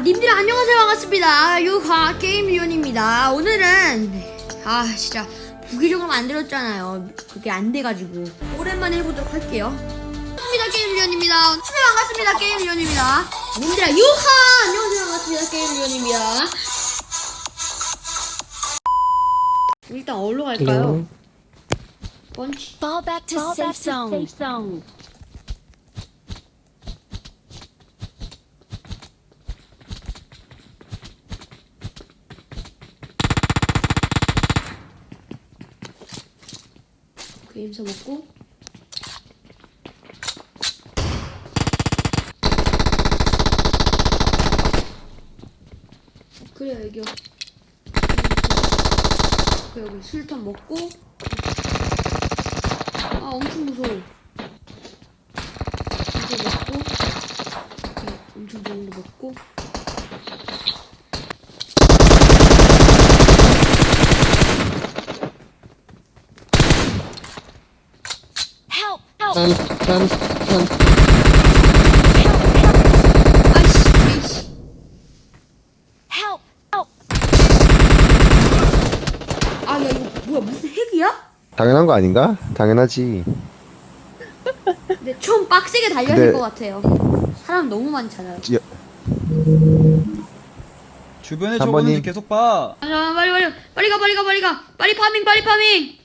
아, 님들 안녕하세요. 반갑습니다. 유화 게임위원입니다. 오늘은, 네, 아, 진짜, 부기적으로 만들었잖아요. 그게 안 돼가지고. 오랜만에 해보도록 할게요. 반갑습니다. 게임위원입니다. 네, 반갑습니다. 게임위원입니다. 님들아, 유하! 안녕하세요. 반갑습니다. 게임위원입니다. 일단 어디로 갈까요? 펀치. Fall back to safe zone. 그 임사 먹고. 그래 애교. 그 여기 술탄 먹고. 아 엄청 무서워. 이거 먹고. 그래, 엄청 좋은 거 먹고 Help! Help! 짠, 짠, 짠. 아이씨 에이씨 Help! Help! 아 야 이거 뭐야 무슨 핵이야? 당연한 거 아닌가? 당연하지. 근데 좀 빡세게 달려야 근데- 될것 같아요 사람 너무 많잖아요 지- 주변에 한 적었는지 번님. 계속 봐. 아, 빨리 빨리 빨리 가 빨리 가 빨리 가 빨리 파밍 빨리 파밍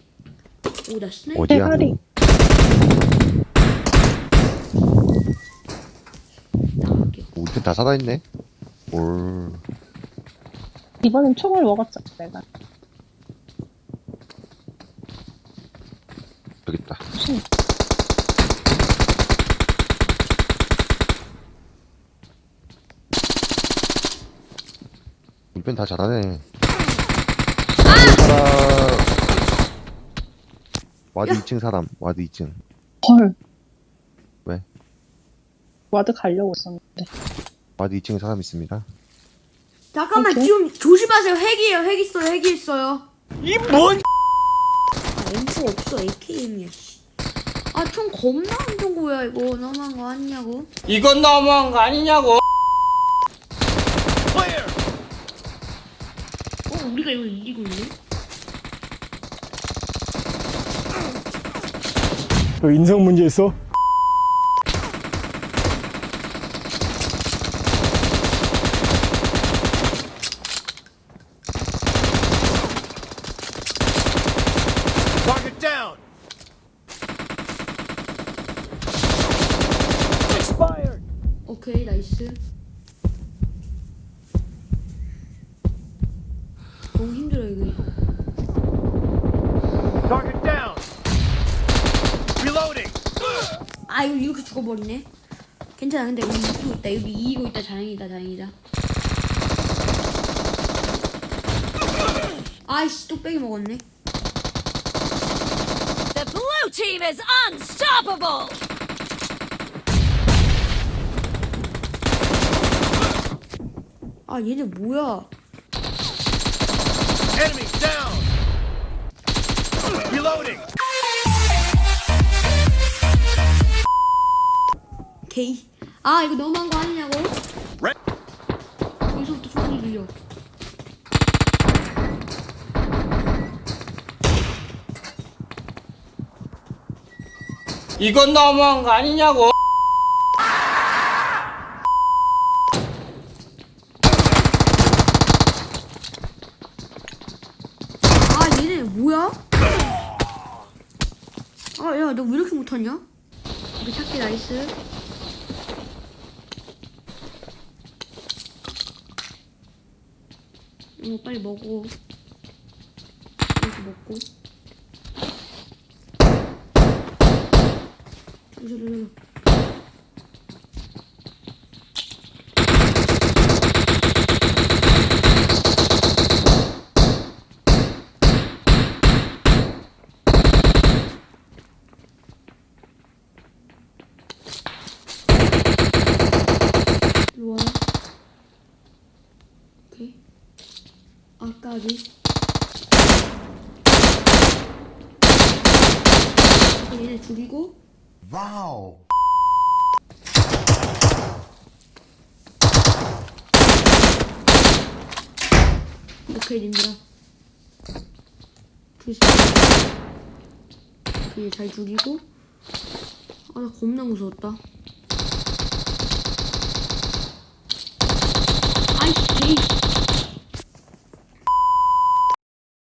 오 나 스나이퍼 어디야요 오, 이편 다 살아있네. 올. 이번엔 총을 먹었죠, 내가. 여기 있다. 이편 다 잘하네. 사람. 와드 야. 2층 사람. 와드 2층. 헐. 왜? 와드 가려고 했었는데. 와드 2층에 사람 있습니다. 잠깐만 오케이. 지금 조심하세요. 핵이에요. 핵 있어요. 핵이 있어요. 이뭔 아 M4 없어. AKM이야 아 총 겁나 안 좋은 거야 이거. 너무한 거 아니냐고. 이건 너무한 거 아니냐고. 어 우리가 이걸 이기고 있네. 너 인성 문제 있어? Target down! Expired. 오케이 나이 스 너무 힘들어 이거 Target down! Reloading! 아 이거 이렇게 죽어버리네? 괜찮아 근데 우리 이기고 있다. 여기 이기고 있다. 다행이다 다행이다. 아이씨 뚝배기 먹었네. The blue team is unstoppable! 아 얘네 뭐야 Enemy down! Reloading! 게이 아 이거 너무한 거 아니냐고 Red. 여기서부터 소리 들려 이건 너무한 거 아니냐고. 아 얘네 뭐야 아야너 왜 이렇게 못하냐? 우리 찾기 나이스. 이거 빨리 먹어. 이렇게 먹고. 저기 저기 일로 와 오케이 아까비 얘네 죽이고? Wow! 오케이 님들아. 조심. 오케이 잘 죽이고. 아 나 겁나 무서웠다. 아이씨